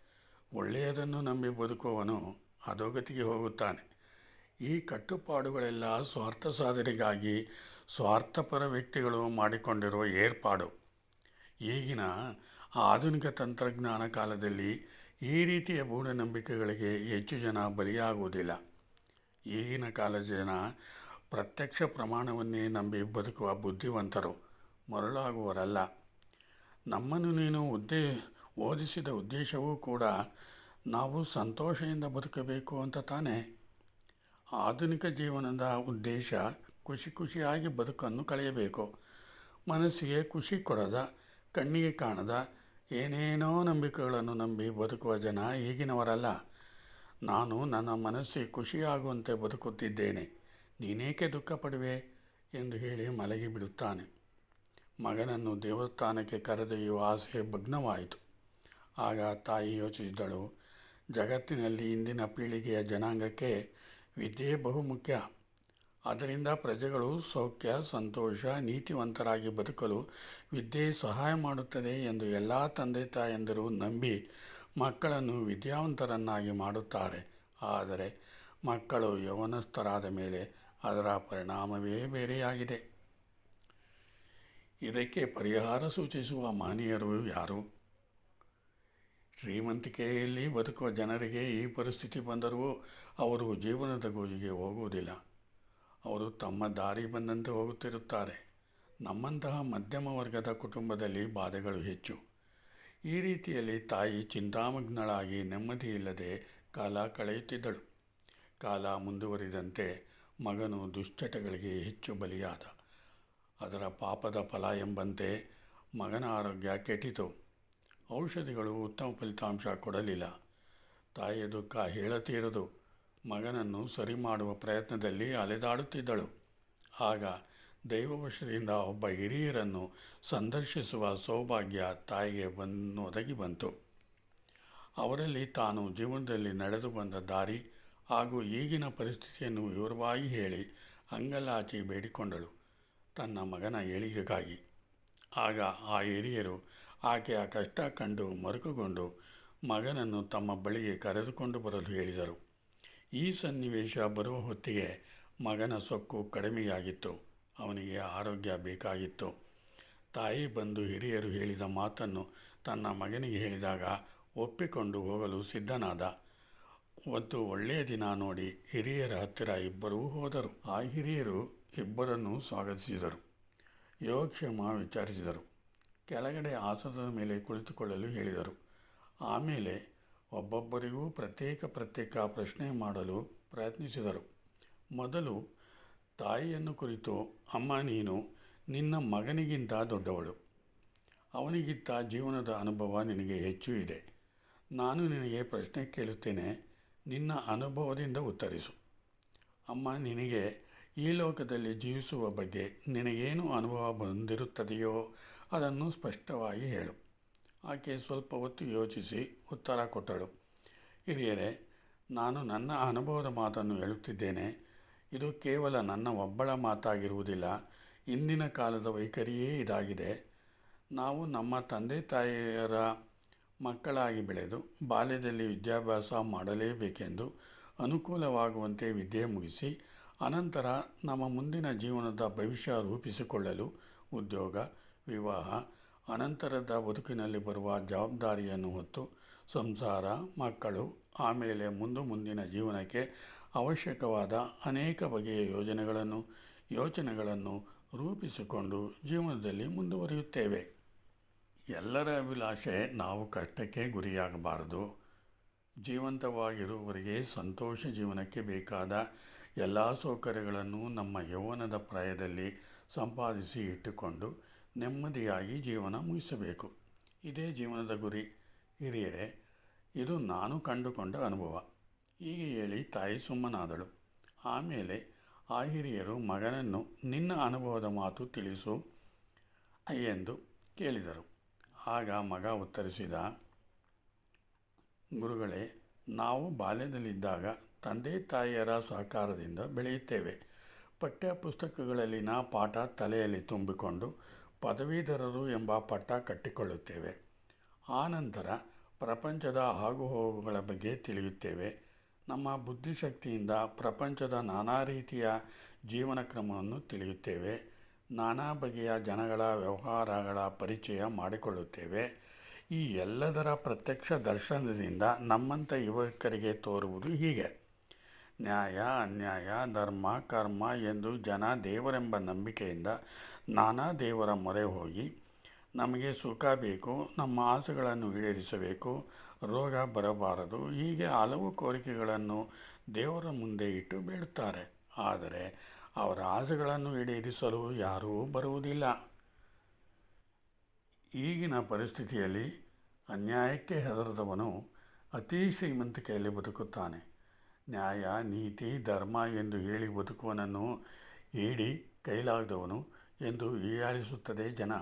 ಒಳ್ಳೆಯದನ್ನು ನಂಬಿ ಬದುಕುವವನು ಅಧೋಗತಿಗೆ ಹೋಗುತ್ತಾನೆ. ಈ ಕಟ್ಟುಪಾಡುಗಳೆಲ್ಲ ಸ್ವಾರ್ಥ ಸಾಧನೆಗಾಗಿ ಸ್ವಾರ್ಥಪರ ವ್ಯಕ್ತಿಗಳು ಮಾಡಿಕೊಂಡಿರುವ ಏರ್ಪಾಡು. ಈಗಿನ ಆಧುನಿಕ ತಂತ್ರಜ್ಞಾನ ಕಾಲದಲ್ಲಿ ಈ ರೀತಿಯ ಮೂಢನಂಬಿಕೆಗಳಿಗೆ ಹೆಚ್ಚು ಜನ ಬಲಿಯಾಗುವುದಿಲ್ಲ. ಈಗಿನ ಕಾಲದ ಜನ ಪ್ರತ್ಯಕ್ಷ ಪ್ರಮಾಣವನ್ನೇ ನಂಬಿ ಬದುಕುವ ಬುದ್ಧಿವಂತರು ಮರಳಾಗುವರಲ್ಲ ನಮ್ಮನ್ನು ನೀನು ಉದ್ದೇ, ಓದಿಸಿದ ಉದ್ದೇಶವೂ ಕೂಡ ನಾವು ಸಂತೋಷದಿಂದ ಬದುಕಬೇಕು ಅಂತ ತಾನೇ? ಆಧುನಿಕ ಜೀವನದ ಉದ್ದೇಶ ಖುಷಿ ಖುಷಿಯಾಗಿ ಬದುಕನ್ನು ಕಳೆಯಬೇಕು. ಮನಸ್ಸಿಗೆ ಖುಷಿ ಕೊಡದ ಕಣ್ಣಿಗೆ ಕಾಣದ ಏನೇನೋ ನಂಬಿಕೆಗಳನ್ನು ನಂಬಿ ಬದುಕುವ ಜನ ಈಗಿನವರಲ್ಲ. ನಾನು ನನ್ನ ಮನಸ್ಸಿಗೆ ಖುಷಿಯಾಗುವಂತೆ ಬದುಕುತ್ತಿದ್ದೇನೆ. ನೀನೇಕೆ ದುಃಖ ಪಡುವೆ ಎಂದು ಹೇಳಿ ಮಲಗಿ ಬಿಡುತ್ತಾನೆ. ಮಗನನ್ನು ದೇವಸ್ಥಾನಕ್ಕೆ ಕರೆದೊಯ್ಯುವ ಆಸೆ ಭಗ್ನವಾಯಿತು. ಆಗ ತಾಯಿ ಯೋಚಿಸಿದಳು, ಜಗತ್ತಿನಲ್ಲಿ ಇಂದಿನ ಪೀಳಿಗೆಯ ಜನಾಂಗಕ್ಕೆ ವಿದ್ಯೆ ಬಹುಮುಖ್ಯ ಅದರಿಂದ ಪ್ರಜೆಗಳು ಸೌಖ್ಯ, ಸಂತೋಷ, ನೀತಿವಂತರಾಗಿ ಬದುಕಲು ವಿದ್ಯೆ ಸಹಾಯ ಮಾಡುತ್ತದೆ ಎಂದು ಎಲ್ಲ ತಂದೆ ತಾಯಂದಿರು ನಂಬಿ ಮಕ್ಕಳನ್ನು ವಿದ್ಯಾವಂತರನ್ನಾಗಿ ಮಾಡುತ್ತಾರೆ. ಆದರೆ ಮಕ್ಕಳು ಯೌವನಸ್ಥರಾದ ಮೇಲೆ ಅದರ ಪರಿಣಾಮವೇ ಬೇರೆಯಾಗಿದೆ. ಇದಕ್ಕೆ ಪರಿಹಾರ ಸೂಚಿಸುವ ಮಾನೀಯರು ಯಾರು? ಶ್ರೀಮಂತಿಕೆಯಲ್ಲಿ ಬದುಕುವ ಜನರಿಗೆ ಈ ಪರಿಸ್ಥಿತಿ ಬಂದರೂ ಅವರು ಜೀವನದ ಗೋಜಿಗೆ ಹೋಗುವುದಿಲ್ಲ. ಅವರು ತಮ್ಮ ದಾರಿ ಬಂದಂತೆ ಹೋಗುತ್ತಿರುತ್ತಾರೆ. ನಮ್ಮಂತಹ ಮಧ್ಯಮ ವರ್ಗದ ಕುಟುಂಬದಲ್ಲಿ ಬಾಧೆಗಳು ಹೆಚ್ಚು. ಈ ರೀತಿಯಲ್ಲಿ ತಾಯಿ ಚಿಂತಾಮಗ್ನಳಾಗಿ ನೆಮ್ಮದಿಯಿಲ್ಲದೆ ಕಾಲ ಕಳೆಯುತ್ತಿದ್ದಳು. ಕಾಲ ಮುಂದುವರಿದಂತೆ ಮಗನು ದುಶ್ಚಟಗಳಿಗೆ ಹೆಚ್ಚು ಬಲಿಯಾದ. ಅದರ ಪಾಪದ ಫಲ ಎಂಬಂತೆ ಮಗನ ಆರೋಗ್ಯ ಕೆಟ್ಟಿತು. ಔಷಧಿಗಳು ಉತ್ತಮ ಫಲಿತಾಂಶ ಕೊಡಲಿಲ್ಲ. ತಾಯಿಯ ದುಃಖ ಹೇಳತೀರದು. ಮಗನನ್ನು ಸರಿ ಮಾಡುವ ಪ್ರಯತ್ನದಲ್ಲಿ ಅಲೆದಾಡುತ್ತಿದ್ದಳು. ಆಗ ದೈವವಶದಿಂದ ಒಬ್ಬ ಹಿರಿಯರನ್ನು ಸಂದರ್ಶಿಸುವ ಸೌಭಾಗ್ಯ ತಾಯಿಗೆ ಒದಗಿ ಬಂತು. ಅವರಲ್ಲಿ ತಾನು ಜೀವನದಲ್ಲಿ ನಡೆದು ಬಂದ ದಾರಿ ಹಾಗೂ ಈಗಿನ ಪರಿಸ್ಥಿತಿಯನ್ನು ವಿವರವಾಗಿ ಹೇಳಿ ಅಂಗಲಾಚಿ ಬೇಡಿಕೊಂಡಳು. ತನ್ನ ಮಗನ ಏಳಿಗೆಗಾಗಿ. ಆಗ ಆ ಹಿರಿಯರು ಆಕೆಯ ಕಷ್ಟ ಕಂಡು ಮರುಕುಗೊಂಡು ಮಗನನ್ನು ತಮ್ಮ ಬಳಿಗೆ ಕರೆದುಕೊಂಡು ಬರಲು ಹೇಳಿದರು. ಈ ಸನ್ನಿವೇಶ ಬರುವ ಹೊತ್ತಿಗೆ ಮಗನ ಸೊಕ್ಕು ಕಡಿಮೆಯಾಗಿತ್ತು. ಅವನಿಗೆ ಆರೋಗ್ಯ ಬೇಕಾಗಿತ್ತು. ತಾಯಿ ಬಂದು ಹಿರಿಯರು ಹೇಳಿದ ಮಾತನ್ನು ತನ್ನ ಮಗನಿಗೆ ಹೇಳಿದಾಗ ಒಪ್ಪಿಕೊಂಡು ಹೋಗಲು ಸಿದ್ಧನಾದ. ಒಂದು ಒಳ್ಳೆಯ ದಿನ ನೋಡಿ ಹಿರಿಯರ ಹತ್ತಿರ ಇಬ್ಬರೂ ಹೋದರು. ಆ ಹಿರಿಯರು ಇಬ್ಬರನ್ನು ಸ್ವಾಗತಿಸಿದರು. ಯೋಗಕ್ಷೇಮ ವಿಚಾರಿಸಿದರು. ಕೆಳಗಡೆ ಆಸನದ ಮೇಲೆ ಕುಳಿತುಕೊಳ್ಳಲು ಹೇಳಿದರು. ಆಮೇಲೆ ಒಬ್ಬೊಬ್ಬರಿಗೂ ಪ್ರತ್ಯೇಕ ಪ್ರತ್ಯೇಕ ಪ್ರಶ್ನೆ ಮಾಡಲು ಪ್ರಯತ್ನಿಸಿದರು. ಮೊದಲು, ತಾಯಿಯನ್ನು ಕುರಿತು, ಅಮ್ಮ, ನೀನು ನಿನ್ನ ಮಗನಿಗಿಂತ ದೊಡ್ಡವಳು. ಅವನಿಗಿಂತ ಜೀವನದ ಅನುಭವ ನಿನಗೆ ಹೆಚ್ಚು ಇದೆ. ನಾನು ನಿನಗೆ ಪ್ರಶ್ನೆ ಕೇಳುತ್ತೇನೆ. ನಿನ್ನ ಅನುಭವದಿಂದ ಉತ್ತರಿಸು. ಅಮ್ಮ, ನಿನಗೆ ಈ ಲೋಕದಲ್ಲಿ ಜೀವಿಸುವ ಬಗ್ಗೆ ನಿನಗೇನು ಅನುಭವ ಬಂದಿರುತ್ತದೆಯೋ ಅದನ್ನು ಸ್ಪಷ್ಟವಾಗಿ ಹೇಳು. ಆಕೆ ಸ್ವಲ್ಪ ಹೊತ್ತು ಯೋಚಿಸಿ ಉತ್ತರ ಕೊಟ್ಟಳು. ಹಿರಿಯರೇ, ನಾನು ನನ್ನ ಅನುಭವದ ಮಾತನ್ನು ಹೇಳುತ್ತಿದ್ದೇನೆ. ಇದು ಕೇವಲ ನನ್ನ ಒಬ್ಬಳ ಮಾತಾಗಿರುವುದಿಲ್ಲ. ಇಂದಿನ ಕಾಲದ ವೈಖರಿಯೇ ಇದಾಗಿದೆ. ನಾವು ನಮ್ಮ ತಂದೆ ತಾಯಿಯರ ಮಕ್ಕಳಾಗಿ ಬೆಳೆದು ಬಾಲ್ಯದಲ್ಲಿ ವಿದ್ಯಾಭ್ಯಾಸ ಮಾಡಲೇಬೇಕೆಂದು ಅನುಕೂಲವಾಗುವಂತೆ ವಿದ್ಯೆ ಮುಗಿಸಿ ಅನಂತರ ನಮ್ಮ ಮುಂದಿನ ಜೀವನದ ಭವಿಷ್ಯ ರೂಪಿಸಿಕೊಳ್ಳಲು ಉದ್ಯೋಗ, ವಿವಾಹ ಅನಂತರದ ಬದುಕಿನಲ್ಲಿ ಬರುವ ಜವಾಬ್ದಾರಿಯನ್ನು ಹೊತ್ತು ಸಂಸಾರ, ಮಕ್ಕಳು, ಆಮೇಲೆ ಮುಂದು ಮುಂದಿನ ಜೀವನಕ್ಕೆ ಅವಶ್ಯಕವಾದ ಅನೇಕ ಬಗೆಯ ಯೋಜನೆಗಳನ್ನು, ಯೋಚನೆಗಳನ್ನು ರೂಪಿಸಿಕೊಂಡು ಜೀವನದಲ್ಲಿ ಮುಂದುವರಿಯುತ್ತೇವೆ. ಎಲ್ಲರ ಅಭಿಲಾಷೆ ನಾವು ಕಷ್ಟಕ್ಕೆ ಗುರಿಯಾಗಬಾರದು. ಜೀವಂತವಾಗಿರುವವರಿಗೆ ಸಂತೋಷ ಜೀವನಕ್ಕೆ ಬೇಕಾದ ಎಲ್ಲ ಸೌಕರ್ಯಗಳನ್ನು ನಮ್ಮ ಯೌವನದ ಪ್ರಾಯದಲ್ಲಿ ಸಂಪಾದಿಸಿ ಇಟ್ಟುಕೊಂಡು ನೆಮ್ಮದಿಯಾಗಿ ಜೀವನ ಮುಗಿಸಬೇಕು. ಇದೇ ಜೀವನದ ಗುರಿ. ಹಿರಿಯರೇ, ಇದು ನಾನು ಕಂಡುಕೊಂಡ ಅನುಭವ. ಹೀಗೆ ಹೇಳಿ ತಾಯಿ ಸುಮ್ಮನಾದಳು. ಆಮೇಲೆ ಆ ಹಿರಿಯರು ಮಗನನ್ನು ನಿನ್ನ ಅನುಭವದ ಮಾತು ತಿಳಿಸು ಎಂದು ಕೇಳಿದರು. ಆಗ ಮಗ ಉತ್ತರಿಸಿದ, ಗುರುಗಳೇ, ನಾವು ಬಾಲ್ಯದಲ್ಲಿದ್ದಾಗ ತಂದೆ ತಾಯಿಯರ ಸಹಕಾರದಿಂದ ಬೆಳೆಯುತ್ತೇವೆ. ಪಠ್ಯ ಪುಸ್ತಕಗಳಲ್ಲಿನ ಪಾಠ ತಲೆಯಲ್ಲಿ ತುಂಬಿಕೊಂಡು ಪದವೀಧರರು ಎಂಬ ಪಟ್ಟ ಕಟ್ಟಿಕೊಳ್ಳುತ್ತೇವೆ. ಆನಂತರ ಪ್ರಪಂಚದ ಆಗುಹೋಗುಗಳ ಬಗ್ಗೆ ತಿಳಿಯುತ್ತೇವೆ. ನಮ್ಮ ಬುದ್ಧಿಶಕ್ತಿಯಿಂದ ಪ್ರಪಂಚದ ನಾನಾ ರೀತಿಯ ಜೀವನ ಕ್ರಮವನ್ನು ತಿಳಿಯುತ್ತೇವೆ. ನಾನಾ ಬಗೆಯ ಜನಗಳ ವ್ಯವಹಾರಗಳ ಪರಿಚಯ ಮಾಡಿಕೊಳ್ಳುತ್ತೇವೆ. ಈ ಎಲ್ಲದರ ಪ್ರತ್ಯಕ್ಷ ದರ್ಶನದಿಂದ ನಮ್ಮಂಥ ಯುವಕರಿಗೆ ತೋರುವುದು ಹೀಗೆ. ನ್ಯಾಯ, ಅನ್ಯಾಯ, ಧರ್ಮ, ಕರ್ಮ ಎಂದು ಜನ ದೇವರೆಂಬ ನಂಬಿಕೆಯಿಂದ ನಾನಾ ದೇವರ ಮೊರೆ ಹೋಗಿ ನಮಗೆ ಸುಖ ಬೇಕು, ನಮ್ಮ ಆಸೆಗಳನ್ನು ಈಡೇರಿಸಬೇಕು, ರೋಗ ಬರಬಾರದು, ಹೀಗೆ ಹಲವು ಕೋರಿಕೆಗಳನ್ನು ದೇವರ ಮುಂದೆ ಇಟ್ಟು ಬೇಡುತ್ತಾರೆ. ಆದರೆ ಅವರ ಆಸೆಗಳನ್ನು ಈಡೇರಿಸಲು ಯಾರೂ ಬರುವುದಿಲ್ಲ. ಈಗಿನ ಪರಿಸ್ಥಿತಿಯಲ್ಲಿ ಅನ್ಯಾಯಕ್ಕೆ ಹೆದರದವನು ಅತಿ ಶ್ರೀಮಂತಿಕೆಯಲ್ಲಿ ಬದುಕುತ್ತಾನೆ. ನ್ಯಾಯ, ನೀತಿ, ಧರ್ಮ ಎಂದು ಹೇಳಿ ಬದುಕುವನನ್ನು ಹೇಳಿ ಕೈಲಾಗದವನು ಎಂದು ಹೀಯಾಳಿಸುತ್ತದೆ ಜನ.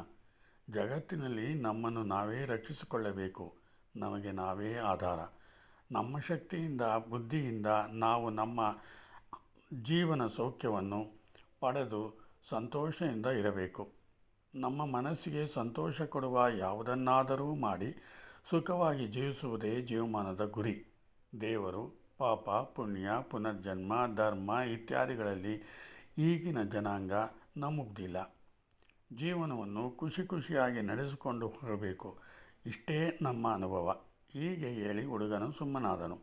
ಜಗತ್ತಿನಲ್ಲಿ ನಮ್ಮನ್ನು ನಾವೇ ರಕ್ಷಿಸಿಕೊಳ್ಳಬೇಕು. ನಮಗೆ ನಾವೇ ಆಧಾರ. ನಮ್ಮ ಶಕ್ತಿಯಿಂದ, ಬುದ್ಧಿಯಿಂದ ನಾವು ನಮ್ಮ ಜೀವನ ಸೌಖ್ಯವನ್ನು ಪಡೆದು ಸಂತೋಷದಿಂದ ಇರಬೇಕು. ನಮ್ಮ ಮನಸ್ಸಿಗೆ ಸಂತೋಷ ಕೊಡುವ ಯಾವುದನ್ನಾದರೂ ಮಾಡಿ ಸುಖವಾಗಿ ಜೀವಿಸುವುದೇ ಜೀವಮಾನದ ಗುರಿ. ದೇವರು ಪಾಪ, ಪುಣ್ಯ, ಪುನರ್ಜನ್ಮ, ಧರ್ಮ ಇತ್ಯಾದಿಗಳಲ್ಲಿ ಈಗಿನ ಜನಾಂಗ ನಂಬುವುದಿಲ್ಲ ಜೀವನವನ್ನು ಖುಷಿ ಖುಷಿಯಾಗಿ ನಡೆಸಿಕೊಂಡು ಹೋಗಬೇಕು. ಇಷ್ಟೇ ನಮ್ಮ ಅನುಭವ. ಹೀಗೆ ಹೇಳಿ ಹುಡುಗನು ಸುಮ್ಮನಾದನು.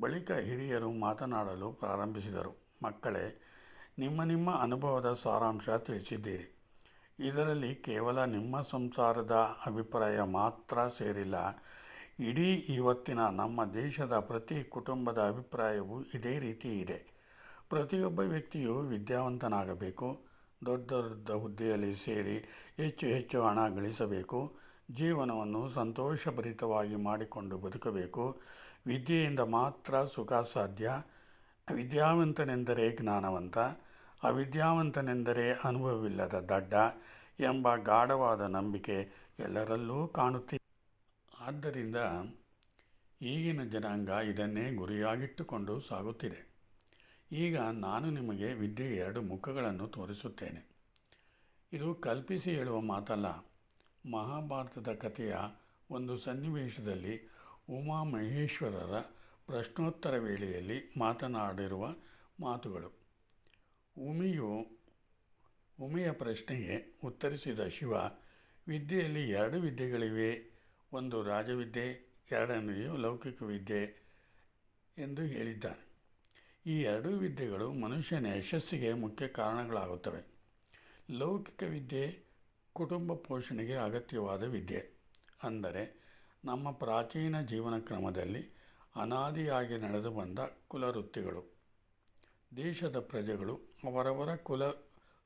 ಬಳಿಕ ಹಿರಿಯರು ಮಾತನಾಡಲು ಪ್ರಾರಂಭಿಸಿದರು. ಮಕ್ಕಳೇ, ನಿಮ್ಮ ನಿಮ್ಮ ಅನುಭವದ ಸಾರಾಂಶ ತಿಳಿಸಿದ್ದೀರಿ. ಇದರಲ್ಲಿ ಕೇವಲ ನಿಮ್ಮ ಸಂಸಾರದ ಅಭಿಪ್ರಾಯ ಮಾತ್ರ ಸೇರಿಲ್ಲ. ಇಡೀ ಇವತ್ತಿನ ನಮ್ಮ ದೇಶದ ಪ್ರತಿ ಕುಟುಂಬದ ಅಭಿಪ್ರಾಯವೂ ಇದೇ ರೀತಿ ಇದೆ. ಪ್ರತಿಯೊಬ್ಬ ವ್ಯಕ್ತಿಯು ವಿದ್ಯಾವಂತನಾಗಬೇಕು ದೊಡ್ಡ ದೊಡ್ಡ ಹುದ್ದೆಯಲ್ಲಿ ಸೇರಿ ಹೆಚ್ಚು ಹೆಚ್ಚು ಹಣ ಗಳಿಸಬೇಕು, ಜೀವನವನ್ನು ಸಂತೋಷಭರಿತವಾಗಿ ಮಾಡಿಕೊಂಡು ಬದುಕಬೇಕು. ವಿದ್ಯೆಯಿಂದ ಮಾತ್ರ ಸುಖ ಸಾಧ್ಯ. ವಿದ್ಯಾವಂತನೆಂದರೆ ಜ್ಞಾನವಂತ, ಅವಿದ್ಯಾವಂತನೆಂದರೆ ಅನುಭವವಿಲ್ಲದ ದಡ್ಡ ಎಂಬ ಗಾಢವಾದ ನಂಬಿಕೆ ಎಲ್ಲರಲ್ಲೂ ಕಾಣುತ್ತಿದೆ. ಆದ್ದರಿಂದ ಈಗಿನ ಜನಾಂಗ ಇದನ್ನೇ ಗುರಿಯಾಗಿಟ್ಟುಕೊಂಡು ಸಾಗುತ್ತಿದೆ. ಈಗ ನಾನು ನಿಮಗೆ ವಿದ್ಯೆಯ ಎರಡು ಮುಖಗಳನ್ನು ತೋರಿಸುತ್ತೇನೆ. ಇದು ಕಲ್ಪಿಸಿ ಹೇಳುವ ಮಾತಲ್ಲ. ಮಹಾಭಾರತದ ಕಥೆಯ ಒಂದು ಸನ್ನಿವೇಶದಲ್ಲಿ ಉಮಾ ಮಹೇಶ್ವರರ ಪ್ರಶ್ನೋತ್ತರ ವೇಳೆಯಲ್ಲಿ ಮಾತನಾಡಿರುವ ಮಾತುಗಳು. ಉಮೆಯು, ಉಮೆಯ ಪ್ರಶ್ನೆಗೆ ಉತ್ತರಿಸಿದ ಶಿವ, ವಿದ್ಯೆಯಲ್ಲಿ ಎರಡು ವಿದ್ಯೆಗಳಿವೆ ಒಂದು ರಾಜವಿದ್ಯೆ, ಎರಡನೆಯದು ಲೌಕಿಕ ವಿದ್ಯೆ ಎಂದು ಹೇಳಿದ್ದಾನೆ. ಈ ಎರಡೂ ವಿದ್ಯೆಗಳು ಮನುಷ್ಯನ ಯಶಸ್ಸಿಗೆ ಮುಖ್ಯ ಕಾರಣಗಳಾಗುತ್ತವೆ. ಲೌಕಿಕ ವಿದ್ಯೆ ಕುಟುಂಬ ಪೋಷಣೆಗೆ ಅಗತ್ಯವಾದ ವಿದ್ಯೆ. ಅಂದರೆ ನಮ್ಮ ಪ್ರಾಚೀನ ಜೀವನ ಕ್ರಮದಲ್ಲಿ ಅನಾದಿಯಾಗಿ ನಡೆದು ಬಂದ ಕುಲವೃತ್ತಿಗಳು. ದೇಶದ ಪ್ರಜೆಗಳು ಅವರವರ ಕುಲ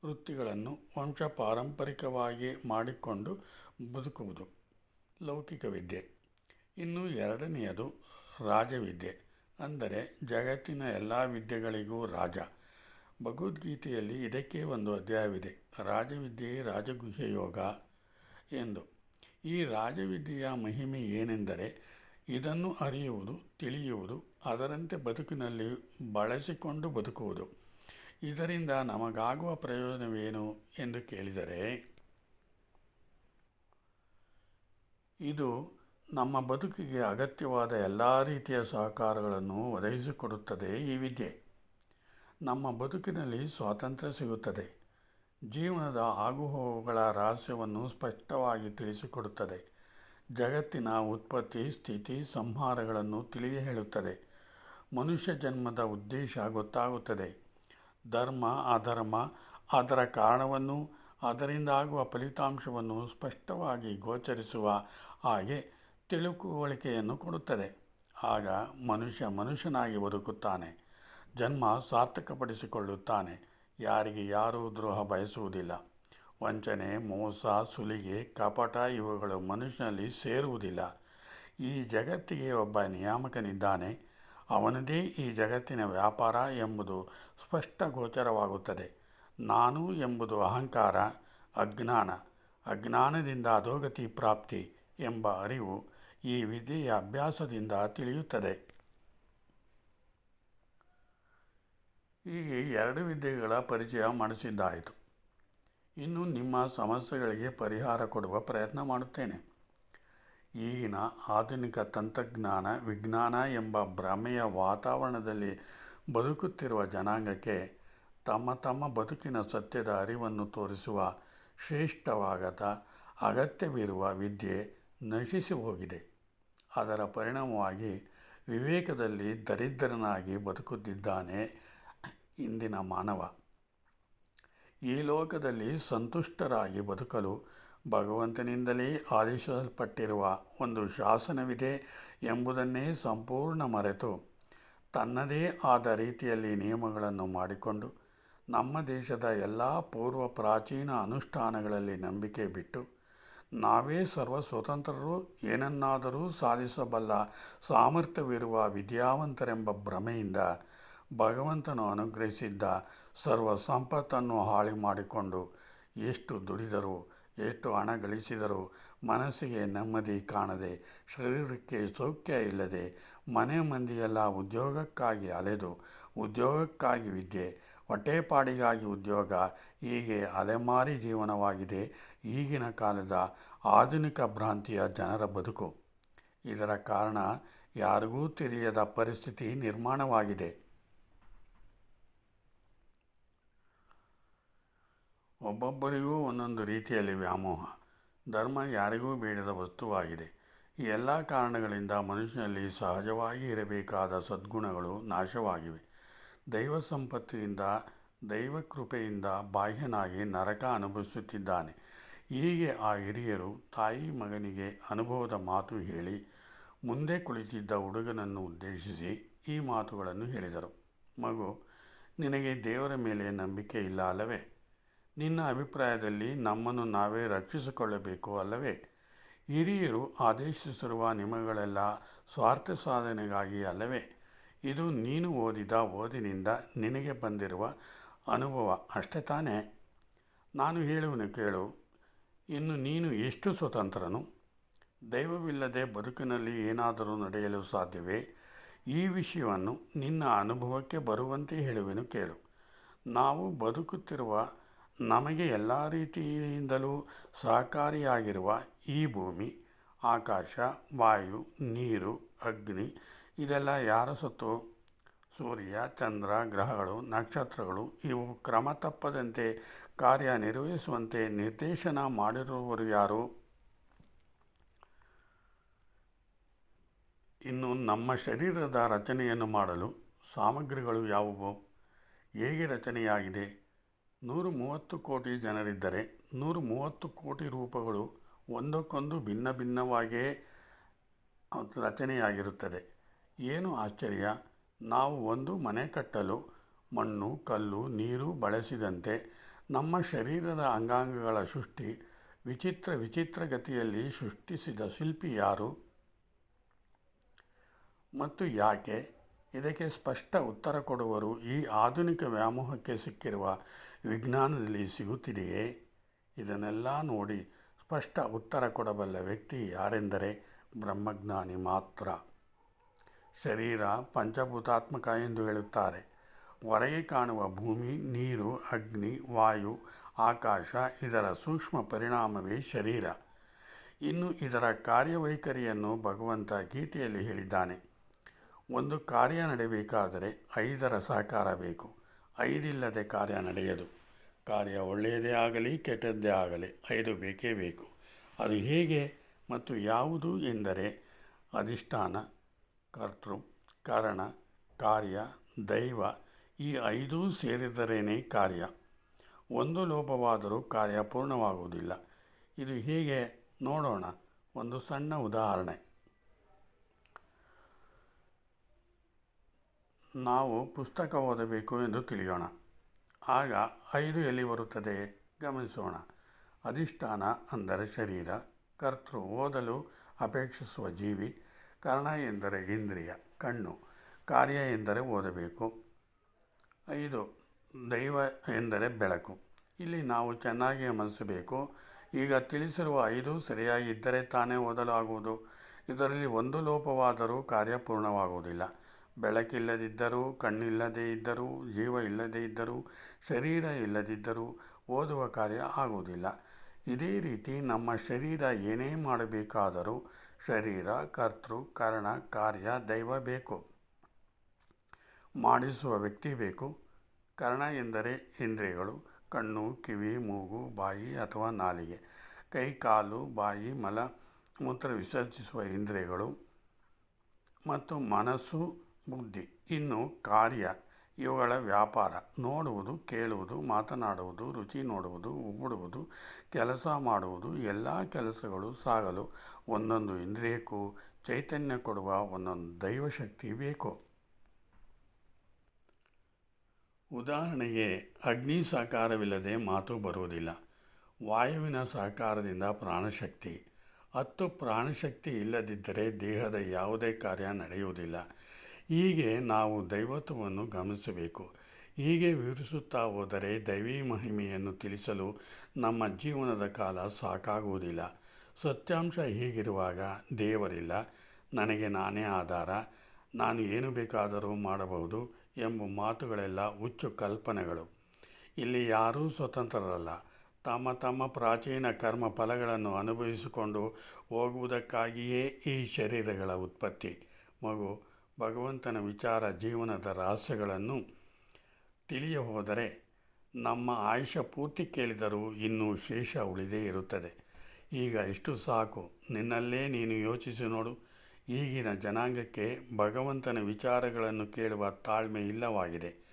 ವೃತ್ತಿಗಳನ್ನು ವಂಶ ಪಾರಂಪರಿಕವಾಗಿ ಮಾಡಿಕೊಂಡು ಬದುಕುವುದು. ಲೌಕಿಕ ವಿದ್ಯೆ. ಇನ್ನು ಎರಡನೆಯದು ರಾಜವಿದ್ಯೆ. ಅಂದರೆ ಜಗತ್ತಿನ ಎಲ್ಲ ವಿದ್ಯೆಗಳಿಗೂ ರಾಜ. ಭಗವದ್ಗೀತೆಯಲ್ಲಿ ಇದಕ್ಕೆ ಒಂದು ಅಧ್ಯಾಯವಿದೆ. ರಾಜವಿದ್ಯೆ ರಾಜಗುಹ್ಯ ಯೋಗ ಎಂದು. ಈ ರಾಜವಿದ್ಯೆಯ ಮಹಿಮೆ ಏನೆಂದರೆ ಇದನ್ನು ಅರಿಯುವುದು, ತಿಳಿಯುವುದು, ಅದರಂತೆ ಬದುಕಿನಲ್ಲಿ ಬಳಸಿಕೊಂಡು ಬದುಕುವುದು. ಇದರಿಂದ ನಮಗಾಗುವ ಪ್ರಯೋಜನವೇನು ಎಂದು ಕೇಳಿದರೆ ಇದು ನಮ್ಮ ಬದುಕಿಗೆ ಅಗತ್ಯವಾದ ಎಲ್ಲ ರೀತಿಯ ಸಹಕಾರಗಳನ್ನು ಒದಗಿಸಿಕೊಡುತ್ತದೆ ಈ ವಿದ್ಯೆ. ನಮ್ಮ ಬದುಕಿನಲ್ಲಿ ಸ್ವಾತಂತ್ರ್ಯ ಸಿಗುತ್ತದೆ. ಜೀವನದ ಆಗುಹೋಗುಗಳ ರಹಸ್ಯವನ್ನು ಸ್ಪಷ್ಟವಾಗಿ ತಿಳಿಸಿಕೊಡುತ್ತದೆ. ಜಗತ್ತಿನ ಉತ್ಪತ್ತಿ, ಸ್ಥಿತಿ, ಸಂಹಾರಗಳನ್ನು ತಿಳಿಯ ಹೇಳುತ್ತದೆ. ಮನುಷ್ಯ ಜನ್ಮದ ಉದ್ದೇಶ ಗೊತ್ತಾಗುತ್ತದೆ. ಧರ್ಮ, ಅಧರ್ಮ, ಅದರ ಕಾರಣವನ್ನು ಅದರಿಂದ ಆಗುವ ಫಲಿತಾಂಶವನ್ನು ಸ್ಪಷ್ಟವಾಗಿ ಗೋಚರಿಸುವ ಹಾಗೆ ತಿಳುಕುವಳಿಕೆಯನ್ನು ಕೊಡುತ್ತದೆ. ಆಗ ಮನುಷ್ಯ ಮನುಷ್ಯನಾಗಿ ಬದುಕುತ್ತಾನೆ. ಜನ್ಮ ಸಾರ್ಥಕಪಡಿಸಿಕೊಳ್ಳುತ್ತಾನೆ. ಯಾರಿಗೆ ಯಾರೂ ದ್ರೋಹ ಬಯಸುವುದಿಲ್ಲ. ವಂಚನೆ, ಮೋಸ, ಸುಲಿಗೆ, ಕಪಟ ಇವುಗಳು ಮನುಷ್ಯನಲ್ಲಿ ಸೇರುವುದಿಲ್ಲ. ಈ ಜಗತ್ತಿಗೆ ಒಬ್ಬ ನಿಯಾಮಕನಿದ್ದಾನೆ. ಅವನದೇ ಈ ಜಗತ್ತಿನ ವ್ಯಾಪಾರ ಎಂಬುದು ಸ್ಪಷ್ಟ ಗೋಚರವಾಗುತ್ತದೆ. ನಾನು ಎಂಬುದು ಅಹಂಕಾರ, ಅಜ್ಞಾನ, ಅಜ್ಞಾನದಿಂದ ಅಧೋಗತಿ ಪ್ರಾಪ್ತಿ ಎಂಬ ಅರಿವು ಈ ವಿದ್ಯೆಯ ಅಭ್ಯಾಸದಿಂದ ತಿಳಿಯುತ್ತದೆ. ಹೀಗೆ ಎರಡು ವಿದ್ಯೆಗಳ ಪರಿಚಯ ಮಾಡಿಸಿದ್ದಾಯಿತು. ಇನ್ನು ನಿಮ್ಮ ಸಮಸ್ಯೆಗಳಿಗೆ ಪರಿಹಾರ ಕೊಡುವ ಪ್ರಯತ್ನ ಮಾಡುತ್ತೇನೆ. ಈಗಿನ ಆಧುನಿಕ ತಂತ್ರಜ್ಞಾನ, ವಿಜ್ಞಾನ ಎಂಬ ಭ್ರಮೆಯ ವಾತಾವರಣದಲ್ಲಿ ಬದುಕುತ್ತಿರುವ ಜನಾಂಗಕ್ಕೆ ತಮ್ಮ ತಮ್ಮ ಬದುಕಿನ ಸತ್ಯದ ಅರಿವನ್ನು ತೋರಿಸುವ ಶ್ರೇಷ್ಠವಾಗದ ಅಗತ್ಯವಿರುವ ವಿದ್ಯೆ ನಶಿಸಿ ಹೋಗಿದೆ. ಅದರ ಪರಿಣಾಮವಾಗಿ ವಿವೇಕದಲ್ಲಿ ದರಿದ್ರನಾಗಿ ಬದುಕುತ್ತಿದ್ದಾನೆ ಇಂದಿನ ಮಾನವ. ಈ ಲೋಕದಲ್ಲಿ ಸಂತುಷ್ಟರಾಗಿ ಬದುಕಲು ಭಗವಂತನಿಂದಲೇ ಆದೇಶಿಸಲ್ಪಟ್ಟಿರುವ ಒಂದು ಶಾಸನವಿದೆ ಎಂಬುದನ್ನೇ ಸಂಪೂರ್ಣ ಮರೆತು ತನ್ನದೇ ಆದ ರೀತಿಯಲ್ಲಿ ನಿಯಮಗಳನ್ನು ಮಾಡಿಕೊಂಡು ನಮ್ಮ ದೇಶದ ಎಲ್ಲ ಪೂರ್ವ ಪ್ರಾಚೀನ ಅನುಷ್ಠಾನಗಳಲ್ಲಿ ನಂಬಿಕೆ ಬಿಟ್ಟು ನಾವೇ ಸರ್ವ ಸ್ವತಂತ್ರರು ಏನನ್ನಾದರೂ ಸಾಧಿಸಬಲ್ಲ ಸಾಮರ್ಥ್ಯವಿರುವ ವಿದ್ಯಾವಂತರೆಂಬ ಭ್ರಮೆಯಿಂದ ಭಗವಂತನು ಅನುಗ್ರಹಿಸಿದ್ದ ಸರ್ವ ಸಂಪತ್ತನ್ನು ಹಾಳಿ ಮಾಡಿಕೊಂಡು ಎಷ್ಟು ದುಡಿದರು, ಎಷ್ಟು ಹಣ ಗಳಿಸಿದರೂ ಮನಸ್ಸಿಗೆ ನೆಮ್ಮದಿ ಕಾಣದೆ, ಶರೀರಕ್ಕೆ ಸೌಖ್ಯ ಇಲ್ಲದೆ ಮನೆ ಮಂದಿಯೆಲ್ಲ ಉದ್ಯೋಗಕ್ಕಾಗಿ ಅಲೆದು, ಉದ್ಯೋಗಕ್ಕಾಗಿ ವಿದ್ಯೆ ಹೊಟ್ಟೆಪಾಡಿಗಾಗಿ ಉದ್ಯೋಗ ಹೀಗೆ ಅಲೆಮಾರಿ ಜೀವನವಾಗಿದೆ ಈಗಿನ ಕಾಲದ ಆಧುನಿಕ ಭ್ರಾಂತಿಯ ಜನರ ಬದುಕು. ಇದರ ಕಾರಣ ಯಾರಿಗೂ ತಿಳಿಯದ ಪರಿಸ್ಥಿತಿ ನಿರ್ಮಾಣವಾಗಿದೆ. ಒಬ್ಬೊಬ್ಬರಿಗೂ ಒಂದೊಂದು ರೀತಿಯಲ್ಲಿ ವ್ಯಾಮೋಹ. ಧರ್ಮ ಯಾರಿಗೂ ಬೇಡದ ವಸ್ತುವಾಗಿದೆ. ಈ ಎಲ್ಲ ಕಾರಣಗಳಿಂದ ಮನುಷ್ಯನಲ್ಲಿ ಸಹಜವಾಗಿ ಇರಬೇಕಾದ ಸದ್ಗುಣಗಳು ನಾಶವಾಗಿವೆ. ದೈವ ಸಂಪತ್ತಿನಿಂದ, ದೈವ ಕೃಪೆಯಿಂದ ಬಾಹ್ಯನಾಗಿ ನರಕ ಅನುಭವಿಸುತ್ತಿದ್ದಾನೆ. ಹೀಗೆ ಆ ಹಿರಿಯರು ತಾಯಿ ಮಗನಿಗೆ ಅನುಭವದ ಮಾತು ಹೇಳಿ, ಮುಂದೆ ಕುಳಿತಿದ್ದ ಹುಡುಗನನ್ನು ಉದ್ದೇಶಿಸಿ ಈ ಮಾತುಗಳನ್ನು ಹೇಳಿದರು. ಮಗು, ನಿನಗೆ ದೇವರ ಮೇಲೆ ನಂಬಿಕೆ ಇಲ್ಲ ಅಲ್ಲವೇ? ನಿನ್ನ ಅಭಿಪ್ರಾಯದಲ್ಲಿ ನಮ್ಮನ್ನು ನಾವೇ ರಕ್ಷಿಸಿಕೊಳ್ಳಬೇಕು ಅಲ್ಲವೇ? ಹಿರಿಯರು ಆದೇಶಿಸಿರುವ ನಿಮಗಳೆಲ್ಲ ಸ್ವಾರ್ಥ ಸಾಧನೆಗಾಗಿ ಅಲ್ಲವೇ? ಇದು ನೀನು ಓದಿದ ಓದಿನಿಂದ ನಿನಗೆ ಬಂದಿರುವ ಅನುಭವ. ಅಷ್ಟೇ ತಾನೇ. ನಾನು ಹೇಳುವನು ಕೇಳು, ಇನ್ನು ನೀನು ಎಷ್ಟು ಸ್ವತಂತ್ರನು? ದೈವವಿಲ್ಲದೆ ಬದುಕಿನಲ್ಲಿ ಏನಾದರೂ ನಡೆಯಲು ಸಾಧ್ಯವೇ? ಈ ವಿಷಯವನ್ನು ನಿನ್ನ ಅನುಭವಕ್ಕೆ ಬರುವಂತೆ ಹೇಳುವೆನು ಕೇಳು. ನಾವು ಬದುಕುತ್ತಿರುವ ನಮಗೆ ಎಲ್ಲ ರೀತಿಯಿಂದಲೂ ಸಹಕಾರಿಯಾಗಿರುವ ಈ ಭೂಮಿ, ಆಕಾಶ, ವಾಯು, ನೀರು, ಅಗ್ನಿ ಇದೆಲ್ಲ ಯಾರ ಸತ್ತು? ಸೂರ್ಯ, ಚಂದ್ರ, ಗ್ರಹಗಳು, ನಕ್ಷತ್ರಗಳು ಇವು ಕ್ರಮ ತಪ್ಪದಂತೆ ಕಾರ್ಯನಿರ್ವಹಿಸುವಂತೆ ನಿರ್ದೇಶನ ಮಾಡಿರುವವರು ಯಾರು? ಇನ್ನು ನಮ್ಮ ಶರೀರದ ರಚನೆಯನ್ನು ಮಾಡಲು ಸಾಮಗ್ರಿಗಳು ಯಾವುವು? ಹೇಗೆ ರಚನೆಯಾಗಿದೆ? ನೂರು ಮೂವತ್ತು ಕೋಟಿ ಜನರಿದ್ದರೆ ನೂರು ಮೂವತ್ತು ಕೋಟಿ ರೂಪಗಳು ಒಂದಕ್ಕೊಂದು ಭಿನ್ನ ಭಿನ್ನವಾಗಿಯೇ ರಚನೆಯಾಗಿರುತ್ತದೆ. ಏನು ಆಶ್ಚರ್ಯ? ನಾವು ಒಂದು ಮನೆ ಕಟ್ಟಲು, ಮಣ್ಣು, ಕಲ್ಲು, ನೀರು ಬಳಸಿದಂತೆ ನಮ್ಮ ಶರೀರದ ಅಂಗಾಂಗಗಳ ಸೃಷ್ಟಿ, ವಿಚಿತ್ರ ವಿಚಿತ್ರ ಗತಿಯಲ್ಲಿ ಸೃಷ್ಟಿಸಿದ ಶಿಲ್ಪಿ ಯಾರು? ಮತ್ತು ಯಾಕೆ? ಇದಕ್ಕೆ ಸ್ಪಷ್ಟ ಉತ್ತರ ಕೊಡುವರು ಈ ಆಧುನಿಕ ವ್ಯಾಮೋಹಕ್ಕೆ ಸಿಕ್ಕಿರುವ ವಿಜ್ಞಾನದಲ್ಲಿ ಸಿಗುತ್ತಿದೆಯೇ? ಇದನ್ನೆಲ್ಲ ನೋಡಿ ಸ್ಪಷ್ಟ ಉತ್ತರ ಕೊಡಬಲ್ಲ ವ್ಯಕ್ತಿ ಯಾರೆಂದರೆ ಬ್ರಹ್ಮಜ್ಞಾನಿ ಮಾತ್ರ. ಶರೀರ ಪಂಚಭೂತಾತ್ಮಕ ಎಂದು ಹೇಳುತ್ತಾರೆ. ಹೊರಗೆ ಕಾಣುವ ಭೂಮಿ, ನೀರು, ಅಗ್ನಿ, ವಾಯು, ಆಕಾಶ, ಇದರ ಸೂಕ್ಷ್ಮ ಪರಿಣಾಮವೇ ಶರೀರ. ಇನ್ನು ಇದರ ಕಾರ್ಯವೈಖರಿಯನ್ನು ಭಗವಂತ ಗೀತೆಯಲ್ಲಿ ಹೇಳಿದ್ದಾನೆ. ಒಂದು ಕಾರ್ಯ ನಡೆಯಬೇಕಾದರೆ ಐದರ ಸಹಕಾರ ಬೇಕು. ಐದಿಲ್ಲದೆ ಕಾರ್ಯ ನಡೆಯದು. ಕಾರ್ಯ ಒಳ್ಳೆಯದೇ ಆಗಲಿ, ಕೆಟ್ಟದ್ದೇ ಆಗಲಿ, ಐದು ಬೇಕೇ ಬೇಕು. ಅದು ಹೇಗೆ ಮತ್ತು ಯಾವುದು ಎಂದರೆ, ಅಧಿಷ್ಠಾನ ಕರ್ತೃ, ಕಾರಣ, ಕಾರ್ಯ, ದೈವ ಈ ಐದೂ ಸೇರಿದರೇನೇ ಕಾರ್ಯ. ಒಂದು ಲೋಪವಾದರೂ ಕಾರ್ಯ ಪೂರ್ಣವಾಗುವುದಿಲ್ಲ. ಇದು ಹೀಗೆ ನೋಡೋಣ. ಒಂದು ಸಣ್ಣ ಉದಾಹರಣೆ. ನಾವು ಪುಸ್ತಕ ಓದಬೇಕು ಎಂದು ತಿಳಿಯೋಣ. ಆಗ ಐದು ಎಲ್ಲಿ ಬರುತ್ತದೆ ಗಮನಿಸೋಣ. ಅಧಿಷ್ಠಾನ ಅಂದರೆ ಶರೀರ. ಕರ್ತೃ ಓದಲು ಅಪೇಕ್ಷಿಸುವ ಜೀವಿ. ಕಾರಣ ಎಂದರೆ ಇಂದ್ರಿಯ, ಕಣ್ಣು. ಕಾರ್ಯ ಎಂದರೆ ಓದಬೇಕು. ಐದು, ದೈವ ಎಂದರೆ ಬೆಳಕು. ಇಲ್ಲಿ ನಾವು ಚೆನ್ನಾಗಿ ಗಮನಿಸಬೇಕು ಈಗ ತಿಳಿಸಿರುವ ಐದು ಸರಿಯಾಗಿದ್ದರೆ ತಾನೇ ಓದಲಾಗುವುದು. ಇದರಲ್ಲಿ ಒಂದು ಲೋಪವಾದರೂ ಕಾರ್ಯ ಪೂರ್ಣವಾಗುವುದಿಲ್ಲ. ಬೆಳಕಿಲ್ಲದಿದ್ದರೂ, ಕಣ್ಣಿಲ್ಲದೇ ಇದ್ದರೂ, ಜೀವ ಇಲ್ಲದೇ ಇದ್ದರೂ, ಶರೀರ ಇಲ್ಲದಿದ್ದರೂ ಓದುವ ಕಾರ್ಯ ಆಗುವುದಿಲ್ಲ. ಇದೇ ರೀತಿ ನಮ್ಮ ಶರೀರ ಏನೇ ಮಾಡಬೇಕಾದರೂ ಶರೀರ, ಕರ್ತೃ, ಕಾರಣ, ಕಾರ್ಯ, ದೈವ ಬೇಕು. ಮಾಡಿಸುವ ವ್ಯಕ್ತಿ ಬೇಕು. ಕರ್ಣ ಎಂದರೆ ಇಂದ್ರಿಯಗಳು, ಕಣ್ಣು, ಕಿವಿ, ಮೂಗು, ಬಾಯಿ ಅಥವಾ ನಾಲಿಗೆ. ಕೈ, ಕಾಲು, ಬಾಯಿ, ಮಲ, ಮೂತ್ರ ವಿಸರ್ಜಿಸುವ ಇಂದ್ರಿಯಗಳು ಮತ್ತು ಮನಸ್ಸು, ಬುದ್ಧಿ. ಇನ್ನು ಕಾರ್ಯ. ಇವುಗಳ ವ್ಯಾಪಾರ. ನೋಡುವುದು, ಕೇಳುವುದು, ಮಾತನಾಡುವುದು, ರುಚಿ ನೋಡುವುದು ಉಗುಡುವುದು ಕೆಲಸ ಮಾಡುವುದು, ಎಲ್ಲ ಕೆಲಸಗಳು ಸಾಗಲು ಒಂದೊಂದು ಇಂದ್ರಿಯಕ್ಕೂ ಚೈತನ್ಯ ಕೊಡುವ ಒಂದೊಂದು ದೈವಶಕ್ತಿ ಬೇಕು. ಉದಾಹರಣೆಗೆ, ಅಗ್ನಿ ಸಹಕಾರವಿಲ್ಲದೆ ಮಾತು ಬರುವುದಿಲ್ಲ. ವಾಯುವಿನ ಸಹಕಾರದಿಂದ ಪ್ರಾಣಶಕ್ತಿ. ಹತ್ತು ಪ್ರಾಣಶಕ್ತಿ ಇಲ್ಲದಿದ್ದರೆ ದೇಹದ ಯಾವುದೇ ಕಾರ್ಯ ನಡೆಯುವುದಿಲ್ಲ. ಹೀಗೆ ನಾವು ದೈವತ್ವವನ್ನು ಗಮನಿಸಬೇಕು. ಹೀಗೆ ವಿವರಿಸುತ್ತಾ ಹೋದರೆ ದೈವಿ ಮಹಿಮೆಯನ್ನು ತಿಳಿಸಲು ನಮ್ಮ ಜೀವನದ ಕಾಲ ಸಾಕಾಗುವುದಿಲ್ಲ. ಸತ್ಯಾಂಶ ಹೀಗಿರುವಾಗ, ದೇವರಿಲ್ಲ, ನನಗೆ ನಾನೇ ಆಧಾರ, ನಾನು ಏನು ಬೇಕಾದರೂ ಮಾಡಬಹುದು ಎಂಬ ಮಾತುಗಳೆಲ್ಲ ಹುಚ್ಚು ಕಲ್ಪನೆಗಳು. ಇಲ್ಲಿ ಯಾರೂ ಸ್ವತಂತ್ರರಲ್ಲ. ತಮ್ಮ ತಮ್ಮ ಪ್ರಾಚೀನ ಕರ್ಮ ಫಲಗಳನ್ನು ಅನುಭವಿಸಿಕೊಂಡು ಹೋಗುವುದಕ್ಕಾಗಿಯೇ ಈ ಶರೀರಗಳ ಉತ್ಪತ್ತಿ. ಮಗು ಭಗವಂತನ ವಿಚಾರ ಜೀವನದ ರಹಸ್ಯಗಳನ್ನು ತಿಳಿಯ ಹೋದರೆ ನಮ್ಮ ಆಯುಷ ಪೂರ್ತಿ ಕೇಳಿದರೂ ಇನ್ನೂ ಶೇಷ ಉಳಿದೇ ಇರುತ್ತದೆ. ಈಗ ಇಷ್ಟು ಸಾಕು. ನಿನ್ನಲ್ಲೇ ನೀನು ಯೋಚಿಸಿ ನೋಡು. ಈಗಿನ ಜನಾಂಗಕ್ಕೆ ಭಗವಂತನ ವಿಚಾರಗಳನ್ನು ಕೇಳುವ ತಾಳ್ಮೆ ಇಲ್ಲವಾಗಿದೆ.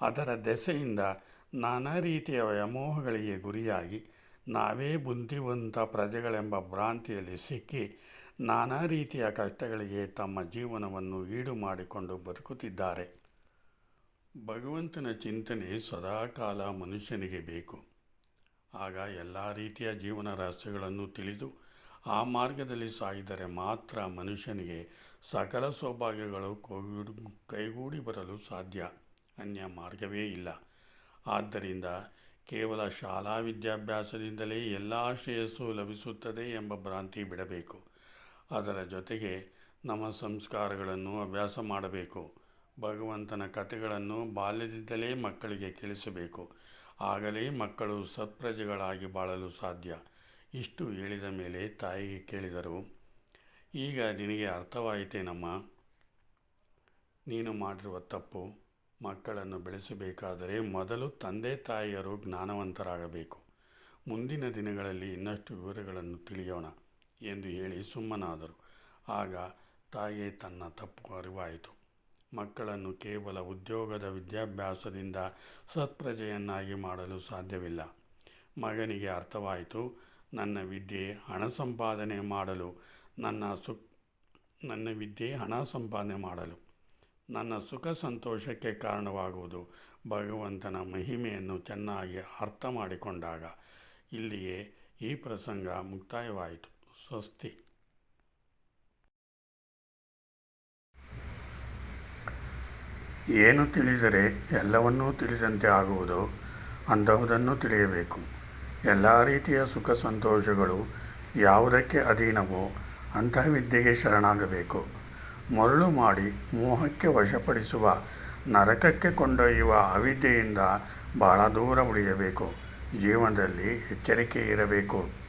ಅದರ ದೆಸೆಯಿಂದ ನಾನಾ ರೀತಿಯ ವ್ಯಾಮೋಹಗಳಿಗೆ ಗುರಿಯಾಗಿ ನಾವೇ ಬುದ್ಧಿವಂತ ಪ್ರಜೆಗಳೆಂಬ ಭ್ರಾಂತಿಯಲ್ಲಿ ಸಿಕ್ಕಿ ನಾನಾ ರೀತಿಯ ಕಷ್ಟಗಳಿಗೆ ತಮ್ಮ ಜೀವನವನ್ನು ಈಡು ಮಾಡಿಕೊಂಡು ಬದುಕುತ್ತಿದ್ದಾರೆ. ಭಗವಂತನ ಚಿಂತನೆ ಸದಾಕಾಲ ಮನುಷ್ಯನಿಗೆ ಬೇಕು. ಆಗ ಎಲ್ಲ ರೀತಿಯ ಜೀವನ ರಹಸ್ಯಗಳನ್ನು ತಿಳಿದು ಆ ಮಾರ್ಗದಲ್ಲಿ ಸಾಗಿದರೆ ಮಾತ್ರ ಮನುಷ್ಯನಿಗೆ ಸಕಲ ಸೌಭಾಗ್ಯಗಳು ಕೈಗೂಡಿ ಕೈಗೂಡಿ ಬರಲು ಸಾಧ್ಯ. ಅನ್ಯ ಮಾರ್ಗವೇ ಇಲ್ಲ. ಆದ್ದರಿಂದ ಕೇವಲ ಶಾಲಾ ವಿದ್ಯಾಭ್ಯಾಸದಿಂದಲೇ ಎಲ್ಲ ಶ್ರೇಯಸ್ಸು ಲಭಿಸುತ್ತದೆ ಎಂಬ ಭ್ರಾಂತಿ ಬಿಡಬೇಕು. ಅದರ ಜೊತೆಗೆ ನಮ್ಮ ಸಂಸ್ಕಾರಗಳನ್ನು ಅಭ್ಯಾಸ ಮಾಡಬೇಕು. ಭಗವಂತನ ಕಥೆಗಳನ್ನು ಬಾಲ್ಯದಿಂದಲೇ ಮಕ್ಕಳಿಗೆ ಕೇಳಿಸಬೇಕು. ಆಗಲೇ ಮಕ್ಕಳು ಸತ್ಪ್ರಜೆಗಳಾಗಿ ಬಾಳಲು ಸಾಧ್ಯ. ಇಷ್ಟು ಹೇಳಿದ ಮೇಲೆ ತಾಯಿಗೆ ಕೇಳಿದರು, ಈಗ ನಿನಗೆ ಅರ್ಥವಾಯಿತೇನಮ್ಮ ನೀನು ಮಾಡಿರುವ ತಪ್ಪು ಮಕ್ಕಳನ್ನು ಬೆಳೆಸಬೇಕಾದರೆ ಮೊದಲು ತಂದೆ ತಾಯಿಯರು ಜ್ಞಾನವಂತರಾಗಬೇಕು. ಮುಂದಿನ ದಿನಗಳಲ್ಲಿ ಇನ್ನಷ್ಟು ವಿವರಗಳನ್ನು ತಿಳಿಯೋಣ. ಎಂದು ಹೇಳಿ ಸುಮ್ಮನಾದರು. ಆಗ ತಾಯಿಗೆ ತನ್ನ ತಪ್ಪು ಅರಿವಾಯಿತು. ಮಕ್ಕಳನ್ನು ಕೇವಲ ಉದ್ಯೋಗದ ವಿದ್ಯಾಭ್ಯಾಸದಿಂದ ಸತ್ಪ್ರಜೆಯನ್ನಾಗಿ ಮಾಡಲು ಸಾಧ್ಯವಿಲ್ಲ. ಮಗನಿಗೆ ಅರ್ಥವಾಯಿತು, ನನ್ನ ವಿದ್ಯೆ ಹಣ ಸಂಪಾದನೆ ಮಾಡಲು, ನನ್ನ ನನ್ನ ವಿದ್ಯೆ ಹಣ ಸಂಪಾದನೆ ಮಾಡಲು. ನನ್ನ ಸುಖ ಸಂತೋಷಕ್ಕೆ ಕಾರಣವಾಗುವುದು ಭಗವಂತನ ಮಹಿಮೆಯನ್ನು ಚೆನ್ನಾಗಿ ಅರ್ಥ ಮಾಡಿಕೊಂಡಾಗ ಇಲ್ಲಿಯೇ ಈ ಪ್ರಸಂಗ ಮುಕ್ತಾಯವಾಯಿತು. ಸ್ವಸ್ತಿ. ಏನು ತಿಳಿದರೆ ಎಲ್ಲವನ್ನೂ ತಿಳಿದಂತೆ ಆಗುವುದು ಅಂತಹುದನ್ನು ತಿಳಿಯಬೇಕು. ಎಲ್ಲ ರೀತಿಯ ಸುಖ ಸಂತೋಷಗಳು ಯಾವುದಕ್ಕೆ ಅಧೀನವೋ ಅಂತಹ ವಿದ್ಯೆಗೆ ಶರಣಾಗಬೇಕು. ಮರಳು ಮಾಡಿ ಮೋಹಕ್ಕೆ ವಶಪಡಿಸುವ, ನರಕಕ್ಕೆ ಕೊಂಡೊಯ್ಯುವ ಅವಿದ್ಯೆಯಿಂದ ಬಹಳ ದೂರ ಉಳಿಯಬೇಕು. ಜೀವನದಲ್ಲಿ ಎಚ್ಚರಿಕೆ ಇರಬೇಕು.